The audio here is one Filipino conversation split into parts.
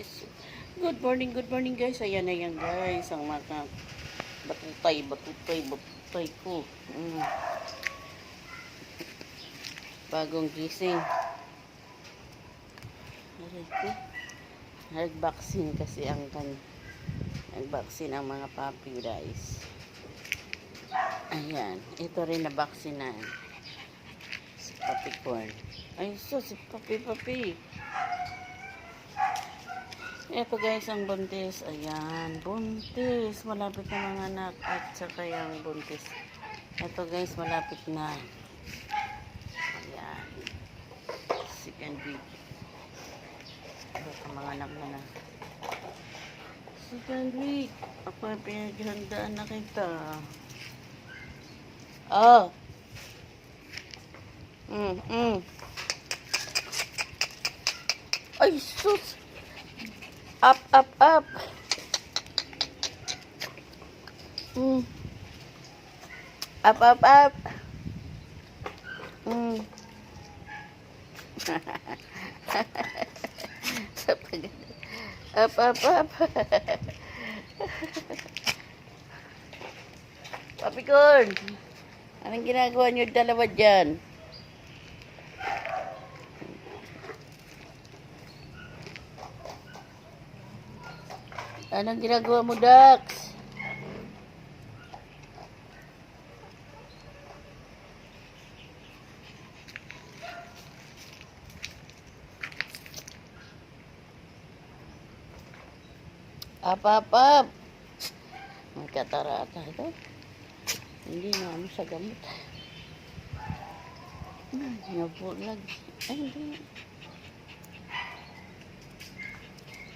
guys. Good morning, good morning guys. Ayan na yan guys. Ang mga batutay, batutay, batutay ko. Mm. Bagong gising. Aray ko. Nag-vaccine kasi ang kan nag-vaccine ang mga puppy guys. Ayan. Ito rin na vaccine Si Papi Corn. Ay, so, si Papi Papi. Ito guys, ang buntis. Ayan, buntis. Malapit na mga anak at saka yung buntis. Ito guys, malapit na. Ayan. Second week. Ito mga anak na na. Second week. Ako ang pinaghandaan na kita. Oh. Mm, mm. Ay, sus. Up, up, up. Mm. Up, up, up. Mm. Up, up, up. Papi Corn, anong ginagawa niyo dalawa dyan? Anong ginagawa mo, Dax? Up, up, up. May katarata ito. Hindi na ano sa gamot. Hmm, nabulag. Ay, hindi.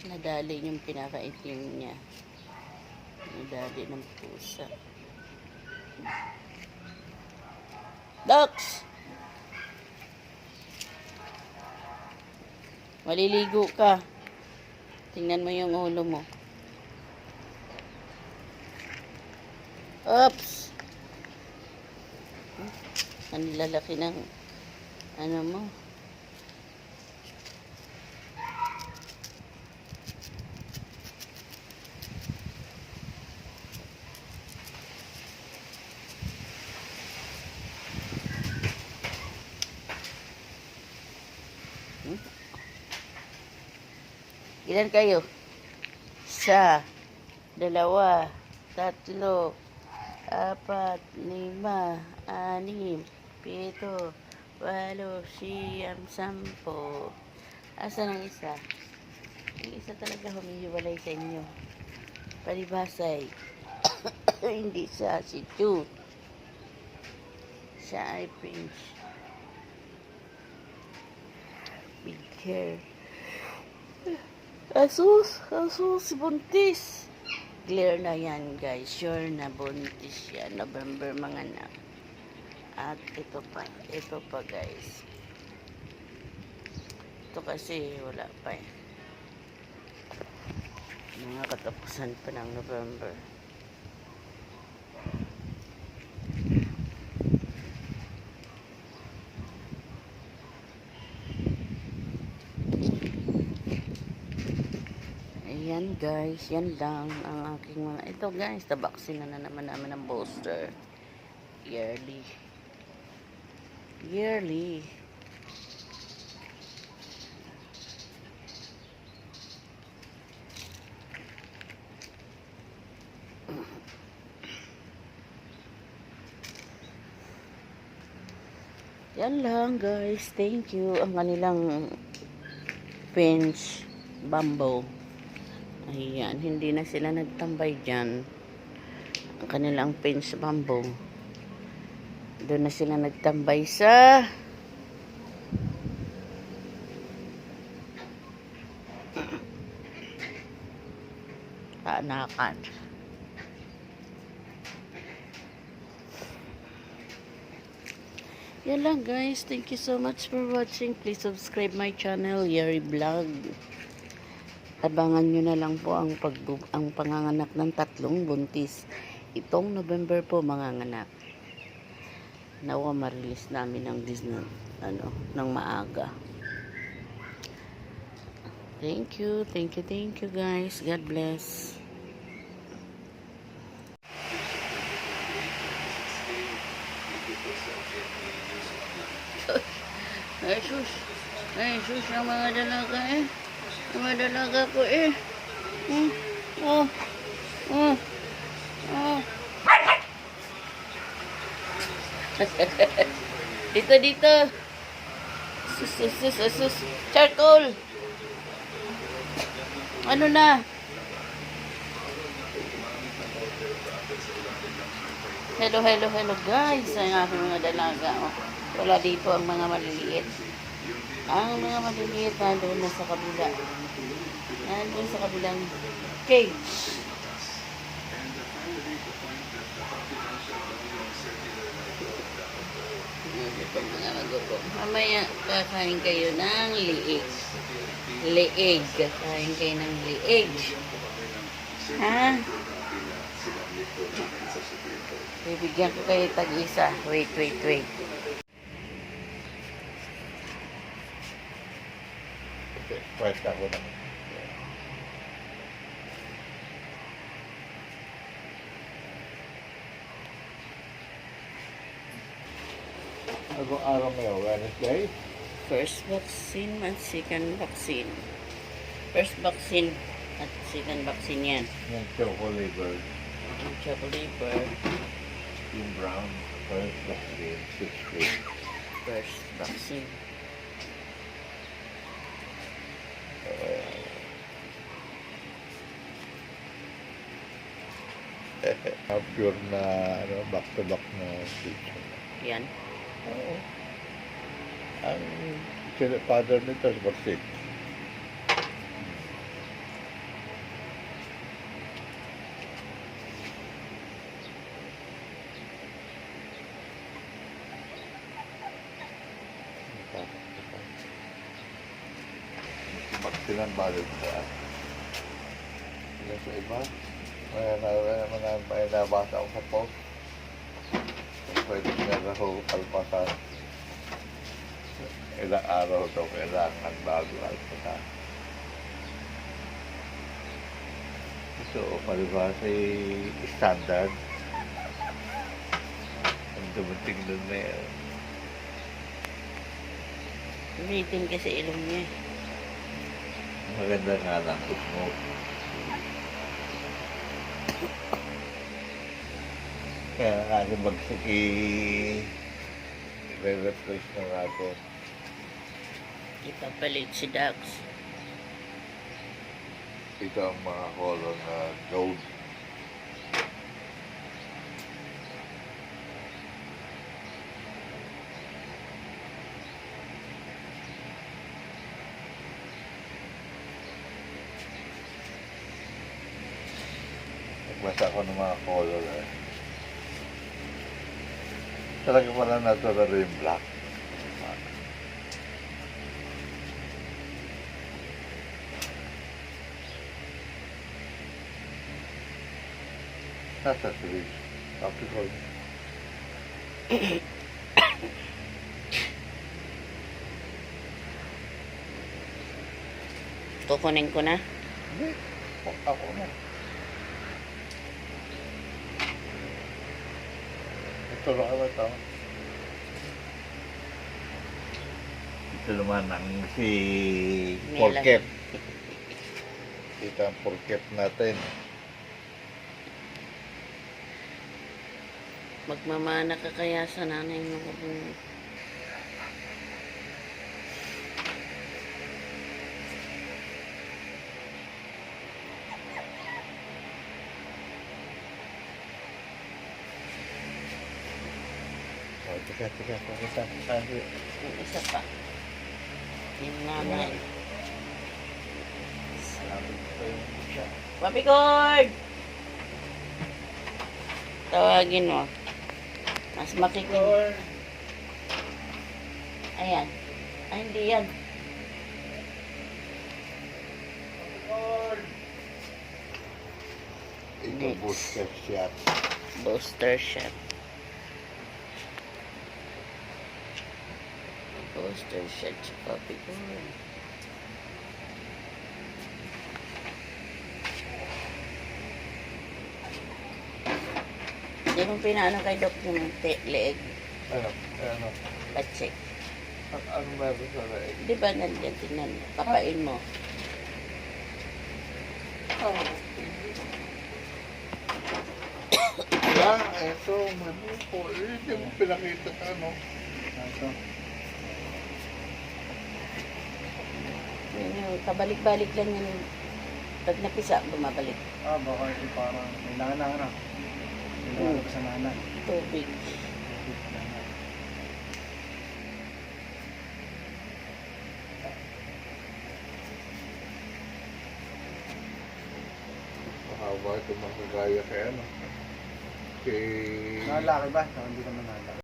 Nadali yung pinakaitim niya. Nadali ng pusa. Docs! Maliligo ka. Tingnan mo yung ulo mo. Oops! Ang lalaki ng ano mo. Ilan kayo? Isa, dalawa, tatlo, apat, lima, anim, pito, walo, siyam, sampo. Asan ang isa? Ang isa talaga humihiwalay sa inyo. Palibasay. Hindi siya, si Jude. Siya ay Prince. Big hair. Asus, asus, buntis. Clear na yan, guys. Sure na buntis yan. November mga anak. At ito pa, ito pa, guys. Ito kasi wala pa eh. Mga katapusan pa ng November. Ayan guys, yan lang ang aking mga... Ito guys, tabaksin na, na naman namin ng booster. Yearly. Yearly. Yan lang guys. Thank you. Ang kanilang pinch bamboo. Ayan, hindi na sila nagtambay dyan. Ang kanilang pinch bamboo. Doon na sila nagtambay sa kaanakan. Yan lang guys. Thank you so much for watching. Please subscribe my channel, Yeri Vlog. Abangan nyo na lang po ang, pag ang panganganak ng tatlong buntis. Itong November po manganganak. Nawa ma-release namin ng Disney, ano, ng maaga. Thank you, thank you, thank you guys. God bless. Ay, sus. Ay, sus, ang mga dalaga eh. Ang mga dalaga ko eh. Hmm. Oh. Oh. Oh. dito, dito. Sus, sus, sus, sus, sus. Charcoal. Ano na? Hello, hello, hello guys. Ang aking mga dalaga. Oh. Wala dito ang mga maliliit. Ang mga maliliit nandun na sa kabila. Nandun sa kabilang cage. Ito mga magugo. Mamaya kakain kayo ng liig. Liig. Kakain kayo ng liig. Ha? Bibigyan ko kayo tag-isa. Wait, wait, wait. Okay, first ako na. Anong araw ngayon? Wednesday? First vaccine at second vaccine. First vaccine at second vaccine yan. Yung choco liver, Ang chocolate bird, yung brown, first vaccine, six weeks. first vaccine. Uh, pure na, ano, back-to-back na picture. Yan. Oo. Ang sila father nito is ang balot sa Sila sa iba. May na, may na, may nabasa ako sa post. Pwede na raw alpasan. Ilang araw daw kailangan bago alpasan. So, palibasa standard. Ang dumating doon na yun. Ulitin kasi ilong niya. eh. Maganda nga lang kung mo. Kaya natin magsiki re-replace na natin. Ipapalit si Dax. Ito ang mga color na gold. Nagbasa ko ng mga color eh. Talaga pala natural yung black. Nasa series. Capricorn. Kukunin ko na. Hindi. Ako na. Ito lang ako ito. Ito naman ang si. Porket. Ito ang Porket natin. Magmamana ka kaya sa nanay mo. Oh, tika, tika, tika, tika. Yung isa pa. Yung nanay. Sabi ko yung siya. Papi Cord! Tawagin mo. Mas makikin. Ayan. Ay, hindi yan. Ito booster shot. Booster shot. Coaster shed sa papi ko. Hindi kong pinaano kay Doc yung leeg. Ano? Ano? Patsik. Ano ba yung sa leeg? Di ba nandiyan tinan? Papain mo. Oh. Ah, ito, mali po. Hindi mo pinakita ka, no? Ito. Yun yung kabalik-balik lang yun. Pag napisa, bumabalik. Ah, baka ito parang may nana na. May nana sa nana. Tubig. Mahaba ito makagaya kay ano. Kay... Nalaki ba? No, hindi naman nalaki.